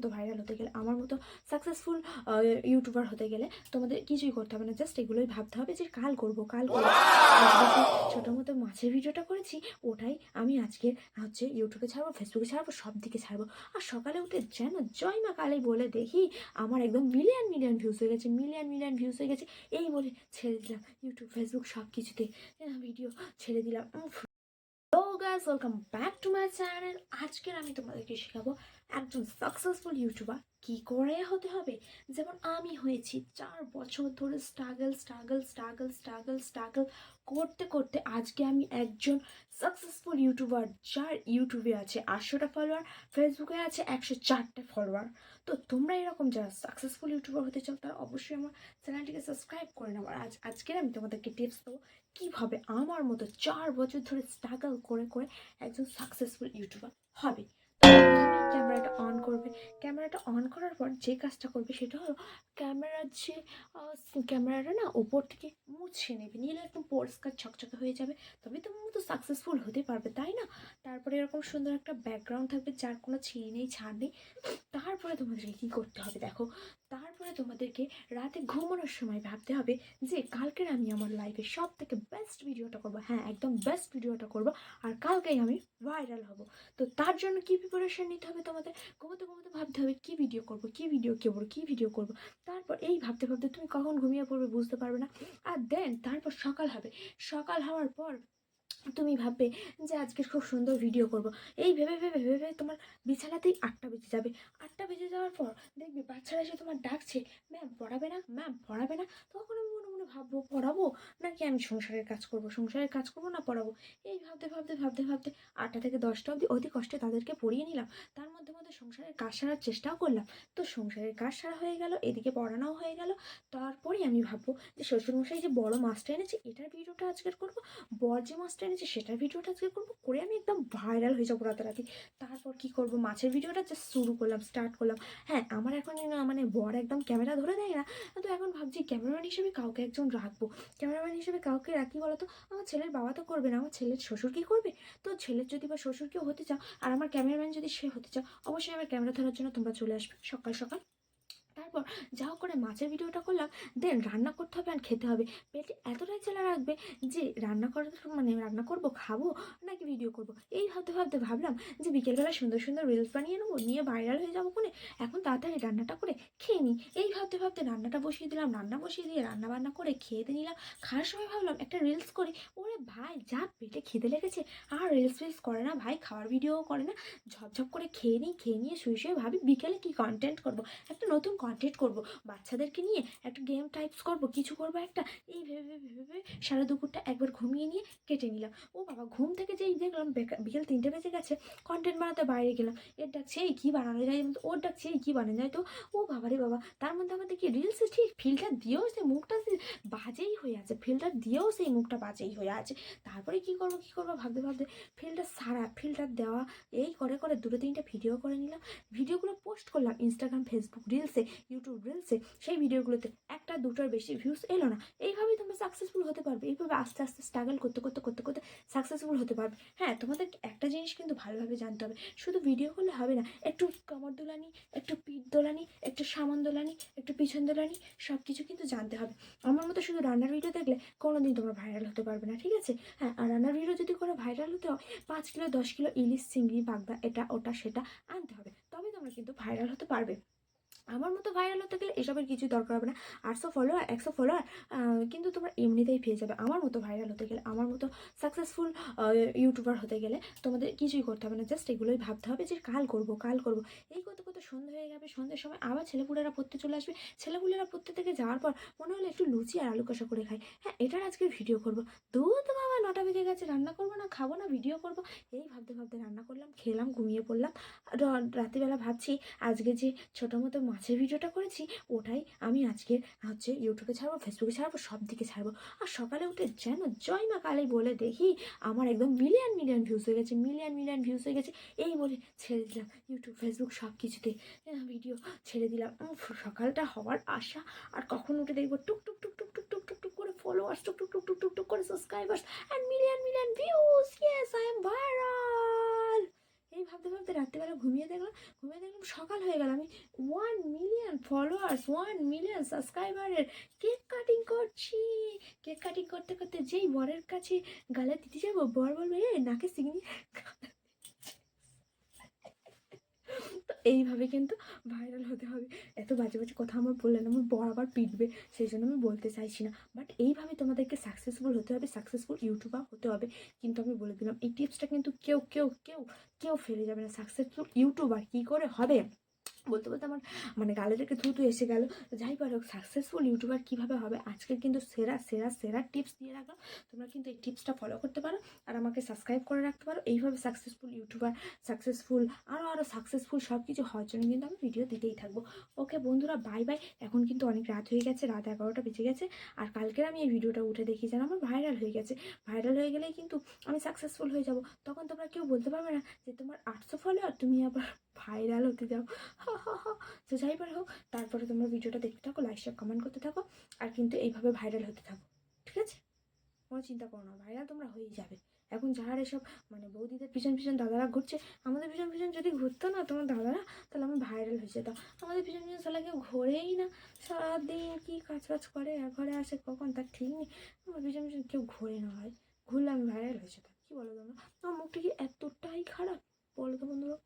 মতো ভাইরাল হতে গেলে, আমার মতো সাকসেসফুল ইউটিউবার হতে গেলে তোমাদের কিছুই করতে হবে না জাস্ট এগুলোই ভাবতে হবে যে কাল করব, কাল করব। ছোটো মতো মাছের ভিডিওটা করেছি, ওটাই আমি আজকে হচ্ছে ইউটিউবে ছাড়বো ফেসবুকে ছাড়বো সব দিকে ছাড়বো। আর সকালে উঠে যেন জয় মা কালী বলে দেখি, আমার একদম মিলিয়ন মিলিয়ন ভিউজ হয়ে গেছে মিলিয়ন মিলিয়ন ভিউজ হয়ে গেছে। এই বলে ছেড়ে দিলাম ইউটিউব ফেসবুক সব কিছুতে ভিডিও ছেড়ে দিলাম। Welcome back to my channel আজকের আমি তোমাদেরকে শেখাবো একজন সাকসেসফুল ইউটিউবার কি করে হতে হবে? যেমন আমি হয়েছি চার বছর ধরে struggle struggle struggle struggle struggle করতে করতে আজকে আমি একজন সাকসেসফুল ইউটিউবার যার ইউটিউবে আছে আটশোটা ফলোয়ার ফেসবুকে আছে একশো চারটে ফলোয়ার তো তোমরা এরকম যারা সাকসেসফুল ইউটিউবার হতে চাও, তারা অবশ্যই আমার চ্যানেলটিকে সাবস্ক্রাইব করে নেব আর আজ, আজকের আমি তোমাদেরকে টিপস দেবো কীভাবে আমার মতো চার বছর ধরে স্ট্রাগল করে করে একজন সাকসেসফুল ইউটিউবার হবে। ক্যামেরাটা অন করবে। ক্যামেরাটা অন করার পর যে কাজটা করবে সেটা হলো ক্যামেরার যে ক্যামেরাটা না ওপর থেকে মুছে নেবে। নিলে একদম পরিষ্কার ছকছকে হয়ে যাবে। তবে তো তো সাকসেসফুল হতে পারবে, তাই না? তারপরে এরকম সুন্দর একটা ব্যাকগ্রাউন্ড থাকবে যার কোনো ছিঁড়ে নেই, ছাড় নেই। তারপরে তোমাদেরকে কী করতে হবে দেখো তারপরে তোমাদেরকে রাতে ঘুমানোর সময় ভাবতে হবে যে কালকের আমি আমার লাইফে সব থেকে বেস্ট ভিডিওটা করব। হ্যাঁ একদম বেস্ট ভিডিওটা করব আর কালকেই আমি ভাইরাল হব। তো তার জন্য কী প্রিপারেশন নিতে হবে তোমাদের? ঘুমোতে ঘুমোতে ভাবতে হবে কী ভিডিও করব, কী ভিডিও করব, কী ভিডিও করব। তারপর এই ভাবতে ভাবতে তুমি কখন ঘুমিয়ে পড়বে বুঝতে পারবে না। আর দেন তারপর সকাল হবে। সকাল হওয়ার পর তুমি ভাববে যে আজকে খুব সুন্দর ভিডিও করব। এই ভেবে ভেবে ভেবে ভেবে তোমার বিছানাতেই আটটা বেজে যাবে। আটটা বেজে যাওয়ার পর দেখবে বাচ্চারা এসে তোমার ডাকছে, ম্যাম, পড়াবে না? ম্যাম, পড়াবে না? তখন আমি মনে মনে ভাববো, পড়াবো? নাকি আমি সংসারের কাজ করব? সংসারের কাজ করব না, পড়াবো? এই ভাবতে ভাবতে ভাবতে ভাবতে আটটা থেকে দশটা অবধি, অতি কষ্টে তাদেরকে পড়িয়ে নিলাম। তার মধ্যে মধ্যে সংসারের কাজ সারার চেষ্টাও করলাম। তো সংসারের কাজ সারা হয়ে গেল, এদিকে পড়ানোও হয়ে গেল। তারপরেই আমি ভাববো যে শ্বশুরমশাই যে বড় মাছটা এনেছে, এটার ভিডিওটা আজকের করব। বর যে মাছটা এনেছে, সেটার ভিডিওটা আজকে করব। করে আমি একদম ভাইরাল হয়ে যাব রাতারাতি। তারপর কি করব? মাছের ভিডিওটা জাস্ট শুরু করলাম স্টার্ট করলাম। হ্যাঁ আমার এখন মানে বর একদম ক্যামেরা ধরে দেয় না, তো এখন ভাবছি ক্যামেরাম্যান হিসেবে কাউকে একজন রাখব। ক্যামেরাম্যান হিসেবে কাউকে রাখি বলো তো আমার ছেলের বাবা তো করবে না, আমার ছেলের শ্বশুর কি করবে? তো ছেলের যদি বা শ্বশুর কেউ হতে চাও, আর আমার ক্যামেরাম্যান যদি সে হতে চাও অবশ্যই আমার ক্যামেরা ধরার জন্য তোমরা চলে আসবে সকাল সকাল। তারপর যা করে মাছের ভিডিওটা করলাম দেন রান্না করতে হবে আর খেতে হবে। পেটে এতটাই চেলা রাখবে যে রান্না করার মানে রান্না করব, খাব নাকি ভিডিও করব? এই ভাবতে ভাবতে ভাবলাম যে বিকেলবেলা সুন্দর সুন্দর রিলস বানিয়ে নেব, নিয়ে ভাইরাল হয়ে যাব কোনে এখন তাড়াতাড়ি রান্নাটা করে খেয়ে নিই। এই ভাবতে ভাবতে রান্নাটা বসিয়ে দিলাম, রান্না বসিয়ে দিয়ে রান্না বান্না করে খেয়ে নিলাম। খাওয়ার সময় ভাবলাম একটা রিলস করি। ওরে ভাই, যা পেটে খিদে লেগেছে। আর রিলস ফিলস করে না ভাই, খাওয়ার ভিডিও করে না। ঝপঝপ করে খেয়ে নিই, খেয়ে নিয়ে শুয়ে শুয়ে ভাবি বিকেলে কী কন্টেন্ট করব? একটা নতুন কন্টেন্ট করব। বাচ্চাদেরকে নিয়ে একটা গেম টাইপস করব, কিছু করব একটা। এই ভেবে ভেবে ভেবে ভেবে সারা দুপুরটা একবার ঘুমিয়ে নিয়ে কেটে নিলাম। ও বাবা, ঘুম থেকে যেই দেখলাম বেকা- বিকেল তিনটে বেজে গেছে কন্টেন্ট বানাতে বাইরে গেলাম। এর ডাকছে এই কী বানানো যায় ওর ডাকছে এই কী বানানো যায় তো? ও বাবা রে বাবা, তার মধ্যে আমাদের কি রিলসে ঠিক ফিল্টার দিয়েও সে মুখটা বাজেই হয়ে আছে। ফিল্টার দিয়েও সেই মুখটা বাজেই হয়ে আছে। তারপরে কি করব কি করব ভাবতে ভাবতে ফিল্টার সারা ফিল্টার দেওয়া, এই করে করে দুটো তিনটে ভিডিও করে নিলাম। ভিডিওগুলো পোস্ট করলাম ইনস্টাগ্রাম ফেসবুক রিলসে ইউটিউব রিলসে সেই ভিডিওগুলোতে একটা, দুটোর বেশি ভিউস এলো না। এইভাবেই তোমরা সাকসেসফুল হতে পারবে। এইভাবে আস্তে আস্তে স্ট্রাগল করতে করতে করতে করতে সাকসেসফুল হতে পারবে। হ্যাঁ তোমাদের একটা জিনিস কিন্তু ভালোভাবে জানতে হবে। শুধু ভিডিও করলে হবে না, একটু কমর দোলানি, একটু পিঠ দোলানি, একটু সামান দোলানি, একটু পিছন দোলানি সব কিছু কিন্তু জানতে হবে। আমার মতো শুধু রান্নার ভিডিও দেখলে কোনোদিন তোমরা ভাইরাল হতে পারবে না, ঠিক আছে? হ্যাঁ আর রান্নার ভিডিও যদি কোনো ভাইরাল হতে হয়, পাঁচ কিলো, দশ কিলো ইলিশ, চিংড়ি বাগদা এটা, ওটা, সেটা আনতে হবে। তবে তোমরা কিন্তু ভাইরাল হতে পারবে। আমার মতো ভাইরাল হতে গেলে এসবের কিছুই দরকার হবে না। আটশো ফলোয়ার একশো ফলোয়ার কিন্তু তোমরা এমনিতেই পেয়ে যাবে। আমার মতো ভাইরাল হতে গেলে, আমার মতো সাকসেসফুল ইউটিউবার হতে গেলে তোমাদের কিছুই করতে হবে না। জাস্ট এগুলোই ভাবতে হবে যে কাল করব কাল করব। এই করতে করতে সন্ধে হয়ে যাবে, সন্ধ্যের সময় আবার ছেলেপুলেরা পড়তে চলে আসবে। ছেলেপুলেরা পড়তে থেকে যাওয়ার পর মনে হলো একটু লুচি আর আলু কষা করে খাই। হ্যাঁ এটার আজকে ভিডিও করব। দুধ বাবা, নটা বেজে গেছে, রান্না করব না, খাব না ভিডিও করব। এই ভাবতে ভাবতে রান্না করলাম, খেলাম, ঘুমিয়ে পড়লাম। রাত্রিবেলা ভাবছি আজকে যে ছোটো মতো মাছের ভিডিওটা করেছি ওটাই আমি আজকে হচ্ছে ইউটিউবে ছাড়বো ফেসবুকে ছাড়বো সব দিকে ছাড়বো আর সকালে উঠে যেন জয় মা কালী বলে দেখি আমার একদম মিলিয়ন মিলিয়ন ভিউজ হয়ে গেছে মিলিয়ন মিলিয়ন ভিউজ হয়ে গেছে এই বলে ছেড়ে দিলাম ইউটিউব ফেসবুক সব কিছুতে ভিডিও ছেড়ে দিলাম সকালটা হওয়ার আশা আর কখন উঠে দেখব টুক টুক টুক টুক টুক টুক টুক টুক করে ফলোয়ার্স টুক টুক টুক টুক টুক টুক করে subscribers and million million views yes I am viral রাত্রিবেলা ঘুমিয়ে দেখলাম ঘুমিয়ে দেখলাম সকাল হয়ে গেল। আমি one million followers one million সাবস্ক্রাইবারের cake cutting করছি। কেক কাটিং করতে করতে যেই বরের কাছে গালে দিতে যাব, বর বলবে এ নাকে সিগনি তো এইভাবে কিন্তু ভাইরাল হতে হবে। এত বাজে বাজে কথা আমার বললেন আমার বরাবর পিটবে, সেই জন্য আমি বলতে চাইছি না। বাট এইভাবে তোমাদেরকে সাকসেসফুল হতে হবে সাকসেসফুল ইউটিউবার হতে হবে। কিন্তু আমি বলে দিলাম, এই টিপসটা কিন্তু কেউ কেউ কেউ কেউ ফেলে যাবে না। সাকসেসফুল ইউটিউবার কী করে হবে? বলতে বলতে আমার মানে গালে থেকে থুতু এসে গেল। যাই পারে সাকসেসফুল ইউটিউবার কীভাবে হবে? আজকে কিন্তু সেরা সেরা সেরা টিপস দিয়ে রাখলাম। তোমরা কিন্তু এই টিপসটা ফলো করতে পারো আর আমাকে সাবস্ক্রাইব করে রাখতে পারো। এইভাবে সাকসেসফুল ইউটিউবার সাকসেসফুল আরও আরও সাকসেসফুল সব কিছু হওয়ার জন্য কিন্তু আমি ভিডিও দিতেই থাকব। ওকে বন্ধুরা বাই বাই এখন কিন্তু অনেক রাত হয়ে গেছে, রাত এগারোটা বেজে গেছে। আর কালকের আমি এই ভিডিওটা উঠে দেখি যেন আমার ভাইরাল হয়ে গেছে। ভাইরাল হয়ে গেলেই কিন্তু আমি সাকসেসফুল হয়ে যাব। তখন তোমরা কেউ বলতে পারবে না যে তোমার আটশো ফলোয়ার তুমি আবার ভাইরাল হতে যাও তো যাই পারে হোক তারপরে তোমরা ভিডিওটা দেখতে থাকো লাইক শেয়ার কমেন্ট করতে থাকো, আর কিন্তু এইভাবে ভাইরাল হতে থাকো, ঠিক আছে? কোনো চিন্তা করো না ভাইরাল তোমরা হয়েই যাবে। এখন যারা এসব মানে বৌদিদের পিছন পিছন দাদারা ঘুরছে, আমাদের পিছন পিছন যদি ঘুরতো না তোমার দাদারা, তাহলে আমি ভাইরাল হয়ে যেতাম। আমাদের পিছন পিছন সালা কেউ ঘোরেই না। সারাদিন কি কাজ বাজ করে ঘরে আসে কখন তার ঠিক নেই। আমার পিছন পিছন কেউ ঘোরে না হয় ঘুরলে আমি ভাইরাল হয়ে যেতাম, কী বলো তোমরা? আমার মুখটা কি এতটাই খারাপ? বলো তো বন্ধুরা।